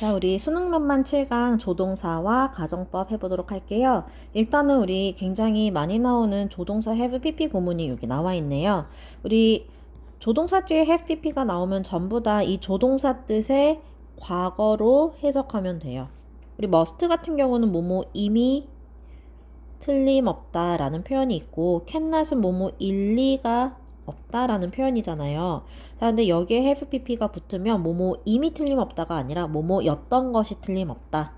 자, 우리 수능면만 7강 조동사와 가정법 해보도록 할게요. 일단은 우리 굉장히 많이 나오는 조동사 have pp 구문이 여기 나와 있네요. 우리 조동사 뒤에 have pp가 나오면 전부 다 이 조동사 뜻의 과거로 해석하면 돼요. 우리 must 같은 경우는 뭐뭐 이미 틀림없다라는 표현이 있고 cannot은 뭐뭐 일리가 없다라는 표현이잖아요. 자, 근데 여기에 have pp가 붙으면 뭐뭐 이미 틀림없다가 아니라 뭐뭐였던 것이 틀림없다.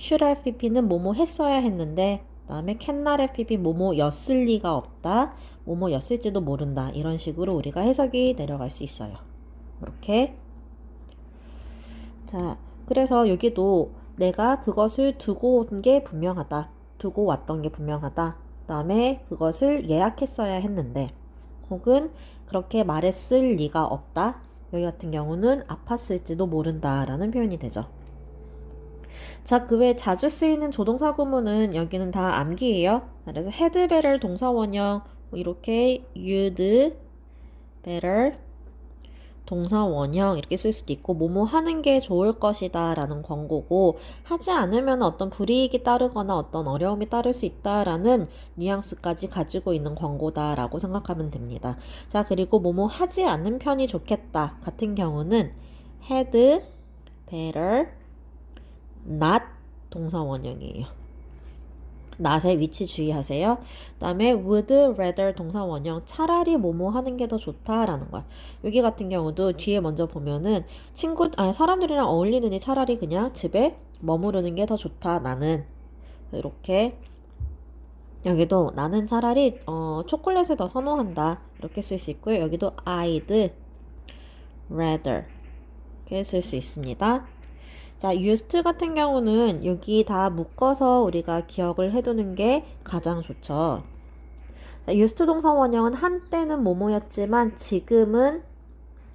should have pp는 뭐뭐 했어야 했는데 그다음에 cannot have pp 뭐뭐였을 리가 없다. 뭐뭐였을지도 모른다. 이런 식으로 우리가 해석이 내려갈 수 있어요. 이렇게 자, 그래서 여기도 내가 그것을 두고 온 게 분명하다. 두고 왔던 게 분명하다. 그 다음에 그것을 예약했어야 했는데, 혹은 그렇게 말했을 리가 없다. 여기 같은 경우는 아팠을지도 모른다라는 표현이 되죠. 자, 그외 자주 쓰이는 조동사 구문은 여기는 다 암기예요. 그래서 had better 동사 원형 뭐 이렇게 you'd better 동사 원형 이렇게 쓸 수도 있고 뭐뭐 하는 게 좋을 것이다 라는 권고고 하지 않으면 어떤 불이익이 따르거나 어떤 어려움이 따를 수 있다라는 뉘앙스까지 가지고 있는 권고다 라고 생각하면 됩니다. 자 그리고 뭐뭐 하지 않는 편이 좋겠다 같은 경우는 had better not 동사 원형이에요. 낫의 위치 주의하세요. 그 다음에 would rather 동사 원형 차라리 뭐뭐 하는 게 더 좋다라는 거야. 여기 같은 경우도 뒤에 먼저 보면은 친구 아니 사람들이랑 어울리느니 차라리 그냥 집에 머무르는 게 더 좋다 나는 이렇게 여기도 나는 차라리 어, 초콜릿을 더 선호한다 이렇게 쓸 수 있고요. 여기도 I'd rather 이렇게 쓸 수 있습니다. 자, used 같은 경우는 여기 다 묶어서 우리가 기억을 해두는 게 가장 좋죠. 자, used 동사 원형은 한때는 뭐뭐였지만 지금은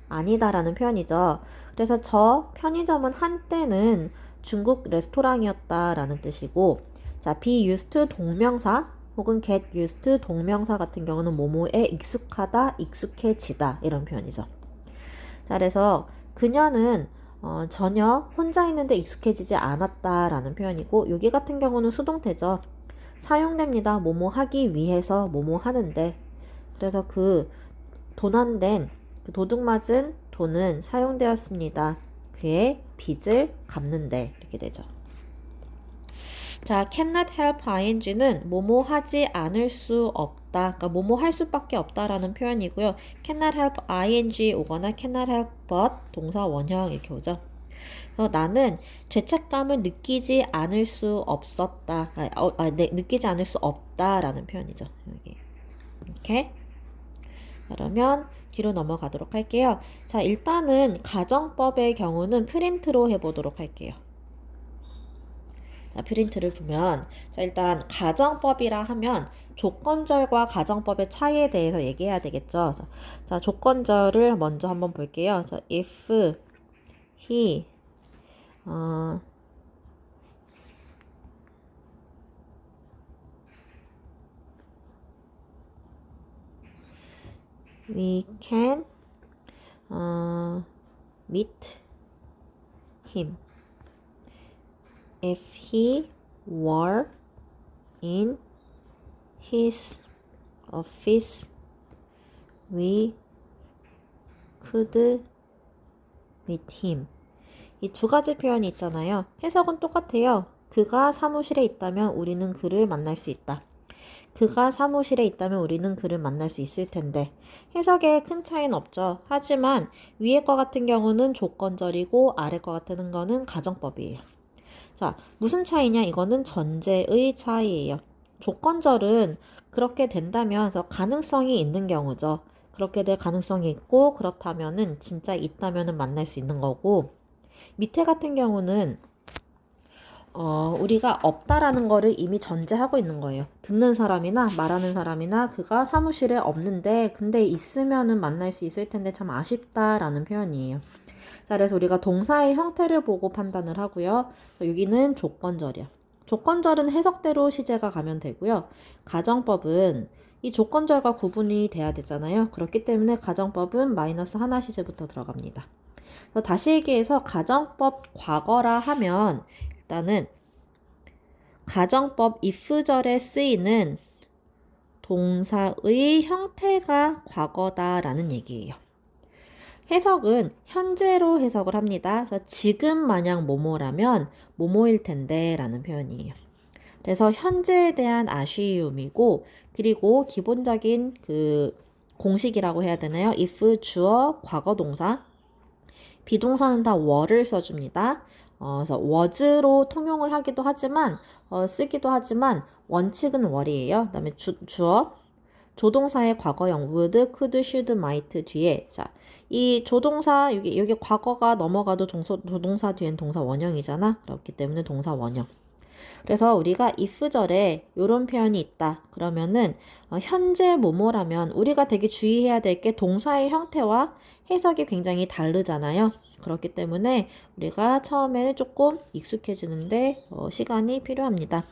아니다라는 표현이죠. 그래서 저 편의점은 한때는 중국 레스토랑이었다라는 뜻이고, 자, be used 동명사 혹은 get used 동명사 같은 경우는 뭐뭐에 익숙하다, 익숙해지다 이런 표현이죠. 자, 그래서 그녀는 어, 전혀 혼자 있는데 익숙해지지 않았다라는 표현이고 여기 같은 경우는 수동태죠. 사용됩니다. 뭐뭐 하기 위해서 뭐뭐 하는데 그래서 그 도난된 그 도둑 맞은 돈은 사용되었습니다. 그의 빚을 갚는데 이렇게 되죠. 자, cannot help ing는 뭐뭐 하지 않을 수 없 다. 그러니까 뭐뭐 할 수밖에 없다라는 표현이고요. cannot help ing 오거나 cannot help but 동사 원형 이렇게 오죠. 나는 죄책감을 느끼지 않을 수 없었다. 아, 어, 아, 네, 느끼지 않을 수 없다라는 표현이죠. 여기. 이렇게. 그러면 뒤로 넘어가도록 할게요. 자, 일단은 가정법의 경우는 프린트로 해보도록 할게요. 자, 프린트를 보면 자, 일단 가정법이라 하면 조건절과 가정법의 차이에 대해서 얘기해야 되겠죠. 자, 자 조건절을 먼저 한번 볼게요. 자, if he 어, we can 어, meet him if he were in his office, we could meet him. 이 두 가지 표현이 있잖아요. 해석은 똑같아요. 그가 사무실에 있다면 우리는 그를 만날 수 있다. 그가 사무실에 있다면 우리는 그를 만날 수 있을 텐데 해석에 큰 차이는 없죠. 하지만 위에 거 같은 경우는 조건절이고 아래 거 같은 거는 가정법이에요. 자, 무슨 차이냐? 이거는 전제의 차이예요. 조건절은 그렇게 된다면 서 가능성이 있는 경우죠. 그렇게 될 가능성이 있고 그렇다면은 진짜 있다면은 만날 수 있는 거고 밑에 같은 경우는 어, 우리가 없다라는 거를 이미 전제하고 있는 거예요. 듣는 사람이나 말하는 사람이나 그가 사무실에 없는데 근데 있으면은 만날 수 있을 텐데 참 아쉽다라는 표현이에요. 자, 그래서 우리가 동사의 형태를 보고 판단을 하고요. 여기는 조건절이야. 조건절은 해석대로 시제가 가면 되고요. 가정법은 이 조건절과 구분이 돼야 되잖아요. 그렇기 때문에 가정법은 마이너스 하나 시제부터 들어갑니다. 그래서 다시 얘기해서 가정법 과거라 하면 일단은 가정법 if절에 쓰이는 동사의 형태가 과거다라는 얘기예요. 해석은 현재로 해석을 합니다. 그래서 지금 마냥 뭐뭐라면 뭐뭐일 텐데 라는 표현이에요. 그래서 현재에 대한 아쉬움이고 그리고 기본적인 그 공식이라고 해야 되나요? if 주어 과거 동사 비동사는 다 were를 써줍니다. 어, 그래서 was로 통용을 하기도 하지만 어, 쓰기도 하지만 원칙은 were이에요. 그다음에 주, 주어 조동사의 과거형 would, could, should, might 뒤에 자, 이 조동사 여기 여기 과거가 넘어가도 동사, 조동사 뒤엔 동사 원형이잖아. 그렇기 때문에 동사 원형. 그래서 우리가 if절에 이런 표현이 있다. 그러면은 어, 현재 뭐뭐라면 우리가 되게 주의해야 될 게 동사의 형태와 해석이 굉장히 다르잖아요. 그렇기 때문에 우리가 처음에는 조금 익숙해지는데 어, 시간이 필요합니다.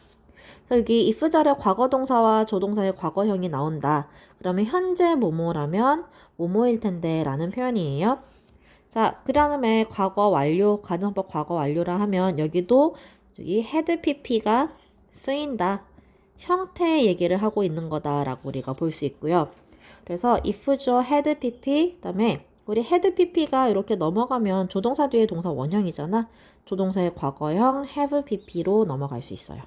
여기 if절에 과거 동사와 조동사의 과거형이 나온다. 그러면 현재 뭐뭐라면 뭐뭐일 텐데 라는 표현이에요. 자, 그 다음에 과거 완료, 가정법 과거 완료라 하면 여기도 여기 헤드 pp가 쓰인다. 형태 얘기를 하고 있는 거다라고 우리가 볼 수 있고요. 그래서 if 주어 헤드 pp 그다음에 우리 헤드 pp가 이렇게 넘어가면 조동사 뒤에 동사 원형이잖아. 조동사의 과거형 have pp로 넘어갈 수 있어요.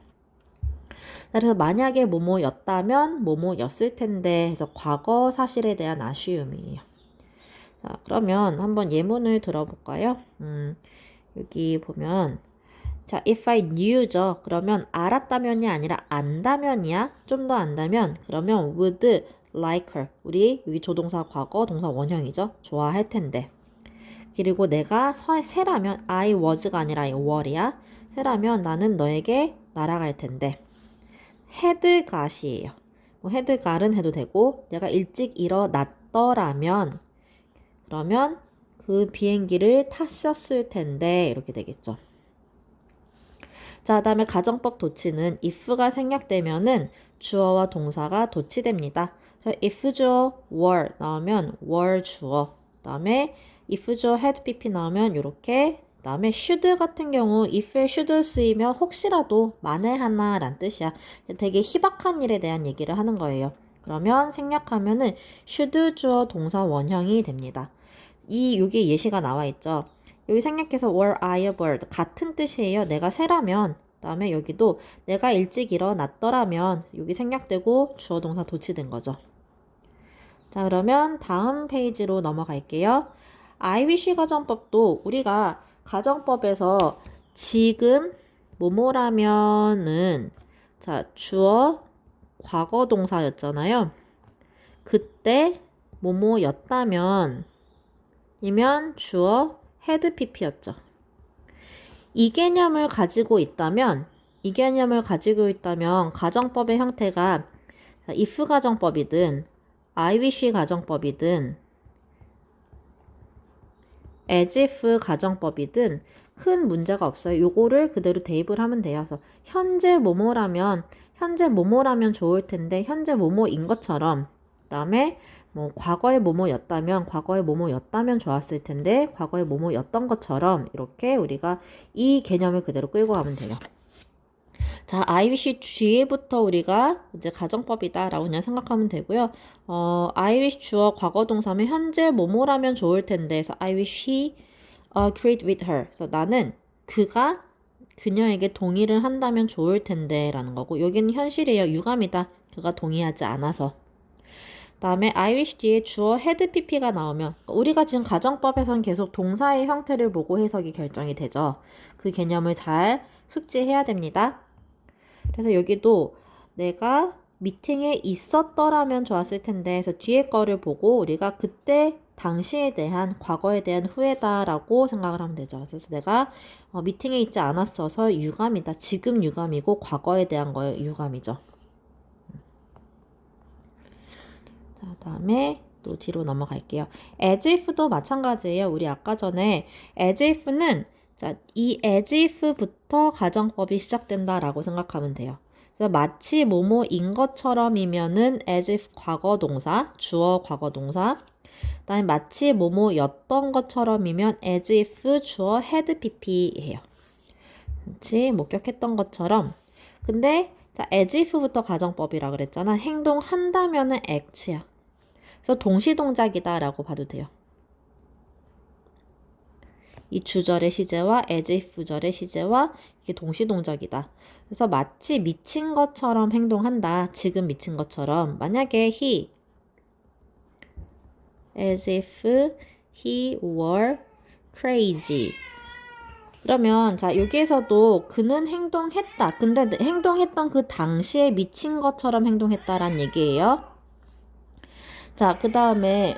그래서 만약에 뭐뭐였다면 뭐뭐였을 텐데 해서 과거 사실에 대한 아쉬움이에요. 자, 그러면 한번 예문을 들어볼까요? 음, 여기 보면 자, if I knew죠. 그러면 알았다면이 아니라 안다면이야. 좀 더 안다면 그러면 would like her. 우리 여기 조동사 과거 동사 원형이죠. 좋아할 텐데. 그리고 내가 서, 새라면 I was가 아니라 I were이야. 새라면 나는 너에게 날아갈 텐데. Got이에요. 뭐 got은 해도 되고 내가 일찍 일어났더라면 그러면 그 비행기를 탔었을 텐데 이렇게 되겠죠. 자, 다음에 가정법 도치는 if가 생략되면은 주어와 동사가 도치됩니다. 자, if 주어 were 나오면 were 주어. 다음에 if 주어 had pp 나오면 이렇게 다음에 should 같은 경우 if에 should 쓰이면 혹시라도 만에 하나 란 뜻이야. 되게 희박한 일에 대한 얘기를 하는 거예요. 그러면 생략하면은 should 주어 동사 원형이 됩니다. 이 여기 예시가 나와 있죠. 여기 생략해서 were I a bird 같은 뜻이에요. 내가 새라면 다음에 여기도 내가 일찍 일어났더라면 여기 생략되고 주어 동사 도치된 거죠. 자 그러면 다음 페이지로 넘어갈게요. I wish 가정법도 우리가 가정법에서 지금 뭐뭐라면은 자 주어 과거 동사였잖아요. 그때 뭐뭐였다면 이면 주어 헤드 pp였죠. 이 개념을 가지고 있다면 이 개념을 가지고 있다면 가정법의 형태가 if 가정법이든 I wish 가정법이든 as if 가정법이든 큰 문제가 없어요. 요거를 그대로 대입을 하면 돼요. 그래서 현재 뭐뭐라면 현재 뭐뭐라면 좋을 텐데 현재 뭐뭐인 것처럼 그다음에 뭐 과거에 뭐뭐였다면 과거에 뭐뭐였다면 좋았을 텐데 과거에 뭐뭐였던 것처럼 이렇게 우리가 이 개념을 그대로 끌고 가면 돼요. 자, I wish 뒤에부터 우리가 이제 가정법이다라고 그냥 생각하면 되고요. 어, I wish 주어 과거 동사면 현재 뭐뭐라면 좋을 텐데 그래서 I wish he agreed with her. 그래서 나는 그가 그녀에게 동의를 한다면 좋을 텐데 라는 거고 여기는 현실이에요. 유감이다. 그가 동의하지 않아서. 다음에 I wish 뒤에 주어 had pp가 나오면 우리가 지금 가정법에선 계속 동사의 형태를 보고 해석이 결정이 되죠. 그 개념을 잘 숙지해야 됩니다. 그래서 여기도 내가 미팅에 있었더라면 좋았을 텐데 그래서 뒤에 거를 보고 우리가 그때 당시에 대한 과거에 대한 후회다라고 생각을 하면 되죠. 그래서 내가 어, 미팅에 있지 않았어서 유감이다. 지금 유감이고 과거에 대한 거의 유감이죠. 자, 다음에 또 뒤로 넘어갈게요. as if도 마찬가지예요. 우리 아까 전에 as if는 자, 이 as if부터 가정법이 시작된다라고 생각하면 돼요. 마치 뭐뭐인 것처럼이면은 as if 과거 동사, 주어 과거 동사. 그다음에 마치 뭐뭐였던 것처럼이면 as if 주어 had pp예요. 마치 목격했던 것처럼. 근데 자, as if부터 가정법이라 그랬잖아. 행동한다면은 act야. 그래서 동시 동작이다라고 봐도 돼요. 이 주절의 시제와 as if 절의 시제와 이게 동시 동작이다. 그래서 마치 미친 것처럼 행동한다. 지금 미친 것처럼. 만약에 he as if he were crazy. 그러면 자 여기에서도 그는 행동했다. 근데 행동했던 그 당시에 미친 것처럼 행동했다란 얘기예요. 자, 그 다음에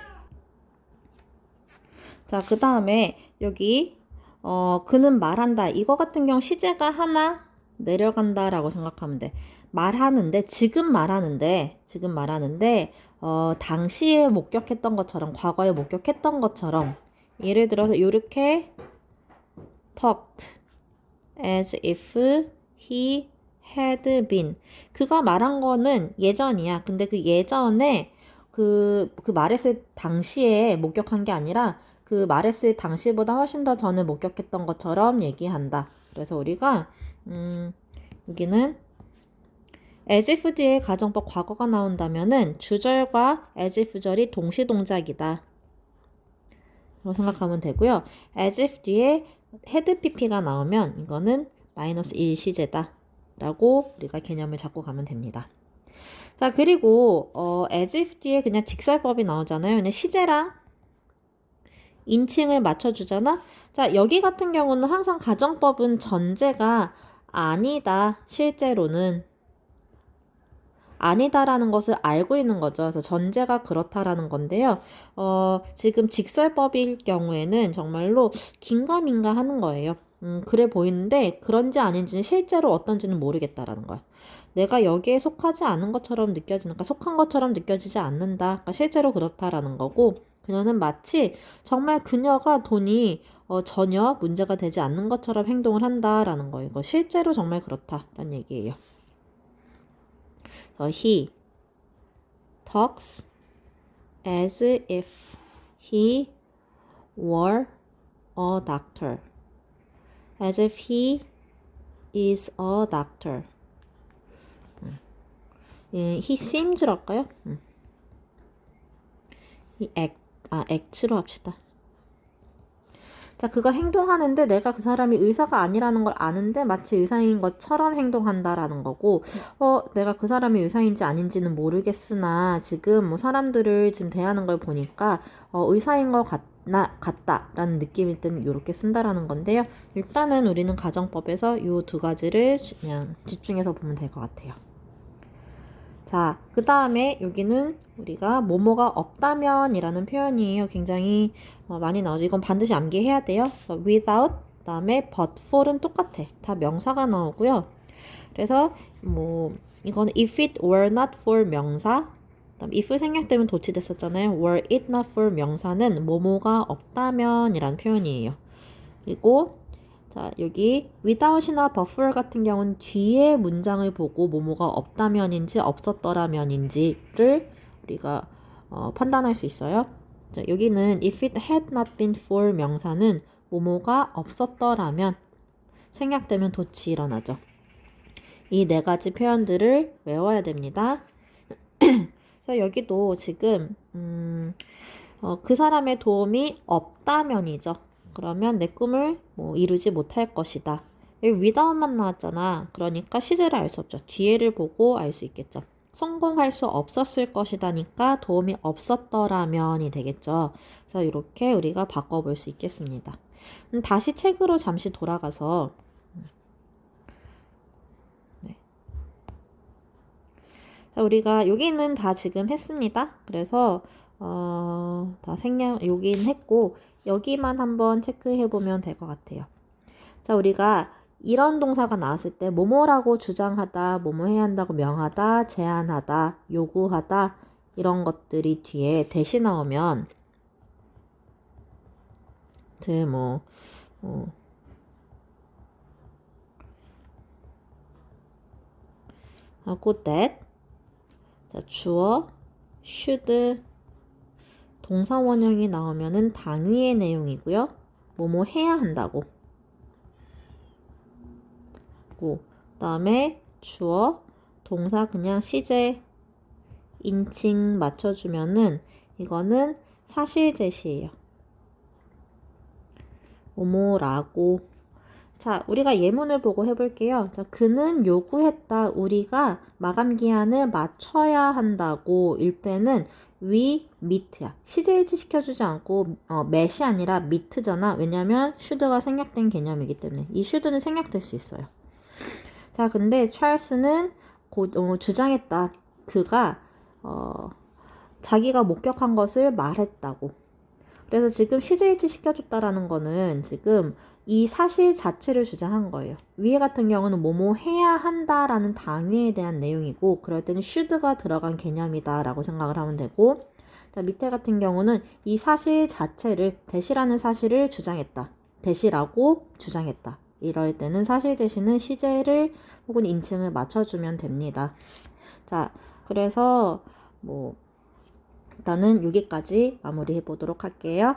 자, 그 다음에 여기 어, 그는 말한다. 이거 같은 경우 시제가 하나 내려간다라고 생각하면 돼. 말하는데 지금 말하는데 지금 말하는데 어, 당시에 목격했던 것처럼 과거에 목격했던 것처럼 예를 들어서 이렇게 talked as if he had been 그가 말한 거는 예전이야. 근데 그 예전에 그, 그 말했을 당시에 목격한 게 아니라 그 말했을 당시보다 훨씬 더 전에 목격했던 것처럼 얘기한다. 그래서 우리가, 음, 여기는 as if 뒤에 가정법 과거가 나온다면은 주절과 as if 절이 동시 동작이다. 라고 생각하면 되고요. as if 뒤에 had pp가 나오면 이거는 마이너스 1 시제다. 라고 우리가 개념을 잡고 가면 됩니다. 자, 그리고 어, as if 뒤에 그냥 직설법이 나오잖아요. 근데 시제랑 인칭을 맞춰주잖아. 자, 여기 같은 경우는 항상 가정법은 전제가 아니다. 실제로는 아니다라는 것을 알고 있는 거죠. 그래서 전제가 그렇다라는 건데요. 어, 지금 직설법일 경우에는 정말로 긴가민가 하는 거예요. 음, 그래 보이는데 그런지 아닌지는 실제로 어떤지는 모르겠다라는 거야. 내가 여기에 속하지 않은 것처럼 느껴지는, 그러니까 속한 것처럼 느껴지지 않는다. 그러니까 실제로 그렇다라는 거고, 그녀는 마치 정말 그녀가 돈이 어, 전혀 문제가 되지 않는 것처럼 행동을 한다라는 거예요. 이거 실제로 정말 그렇다라는 얘기예요. 어, he talks as if he were a doctor. as if he is a doctor. 예, he seems로 할까요? 음. he act, 아, act로 합시다. 자, 그가 행동하는데 내가 그 사람이 의사가 아니라는 걸 아는데 마치 의사인 것처럼 행동한다라는 거고, 어, 내가 그 사람이 의사인지 아닌지는 모르겠으나 지금 뭐 사람들을 지금 대하는 걸 보니까 어, 의사인 것 같, 나 같다라는 느낌일 때는 이렇게 쓴다라는 건데요. 일단은 우리는 가정법에서 이 두 가지를 그냥 집중해서 보면 될 것 같아요. 자, 그 다음에 여기는 우리가 뭐뭐가 없다면 이라는 표현이에요. 굉장히 어, 많이 나오죠. 이건 반드시 암기해야 돼요. without, 그 다음에 but for은 똑같아. 다 명사가 나오고요. 그래서 뭐 이거는 if it were not for 명사, 그다음 if 생략되면 도치됐었잖아요. were it not for 명사는 뭐뭐가 없다면 이라는 표현이에요. 그리고 자, 여기 without이나 buffer 같은 경우는 뒤에 문장을 보고 뭐뭐가 없다면인지 없었더라면인지를 우리가 어, 판단할 수 있어요. 자, 여기는 if it had not been for 명사는 뭐뭐가 없었더라면 생략되면 도치 일어나죠. 이 네 가지 표현들을 외워야 됩니다. 여기도 지금 음, 어, 그 사람의 도움이 없다면이죠. 그러면 내 꿈을 뭐 이루지 못할 것이다. without만 나왔잖아. 그러니까 시제를 알 수 없죠. 뒤에를 보고 알 수 있겠죠. 성공할 수 없었을 것이다니까 도움이 없었더라면이 되겠죠. 그래서 이렇게 우리가 바꿔볼 수 있겠습니다. 음, 다시 책으로 잠시 돌아가서 자, 우리가 여기는 다 지금 했습니다. 그래서 어, 다 생략 여긴 했고 여기만 한번 체크해 보면 될 것 같아요. 자, 우리가 이런 동사가 나왔을 때 뭐뭐라고 주장하다, 뭐뭐 해야 한다고 명하다, 제안하다, 요구하다 이런 것들이 뒤에 대시 나오면 그뭐 뭐, 하고 that 자, 주어 should 동사 원형이 나오면은 당위의 내용이고요. 뭐뭐 해야 한다고. 고, 그다음에 주어, 동사 그냥 시제, 인칭 맞춰주면은 이거는 사실 제시예요. 뭐뭐라고. 자, 우리가 예문을 보고 해볼게요. 자, 그는 요구했다. 우리가 마감 기한을 맞춰야 한다고. 일 때는 위, 미트야. 시제일치 시켜주지 않고 어, 몇이 아니라 미트잖아. 왜냐면 슈드가 생략된 개념이기 때문에. 이 슈드는 생략될 수 있어요. 자, 근데 찰스는 고, 어, 주장했다. 그가 어, 자기가 목격한 것을 말했다고. 그래서 지금 시제일치 시켜줬다라는 거는 지금 이 사실 자체를 주장한 거예요. 위에 같은 경우는 뭐뭐 해야 한다라는 당위에 대한 내용이고 그럴 때는 should가 들어간 개념이다라고 생각을 하면 되고 자, 밑에 같은 경우는 이 사실 자체를 대시라는 사실을 주장했다. 대시라고 주장했다. 이럴 때는 사실 제시는 시제를 혹은 인칭을 맞춰주면 됩니다. 자, 그래서 뭐 일단은 여기까지 마무리해 보도록 할게요.